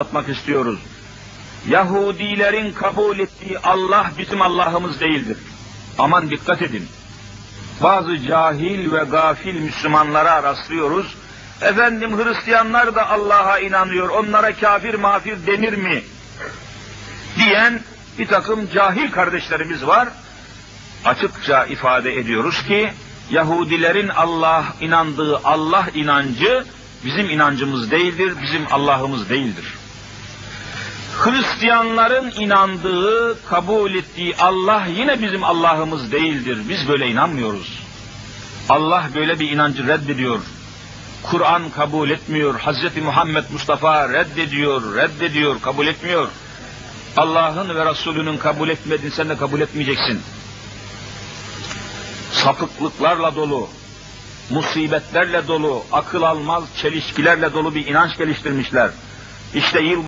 anlatmak istiyoruz. Yahudilerin kabul ettiği Allah bizim Allah'ımız değildir. Aman dikkat edin. Bazı cahil ve gafil Müslümanlara rastlıyoruz. Efendim Hristiyanlar da Allah'a inanıyor, onlara kafir mafir denir mi? Diyen bir takım cahil kardeşlerimiz var. Açıkça ifade ediyoruz ki, Yahudilerin Allah inandığı Allah inancı bizim inancımız değildir, bizim Allah'ımız değildir. Hristiyanların inandığı, kabul ettiği Allah yine bizim Allah'ımız değildir. Biz böyle inanmıyoruz. Allah böyle bir inancı reddediyor. Kur'an kabul etmiyor. Hz. Muhammed Mustafa reddediyor, reddediyor, kabul etmiyor. Allah'ın ve Resulünün kabul etmediğini sen de kabul etmeyeceksin. Sapıklıklarla dolu, musibetlerle dolu, akıl almaz çelişkilerle dolu bir inanç geliştirmişler. İşte yıl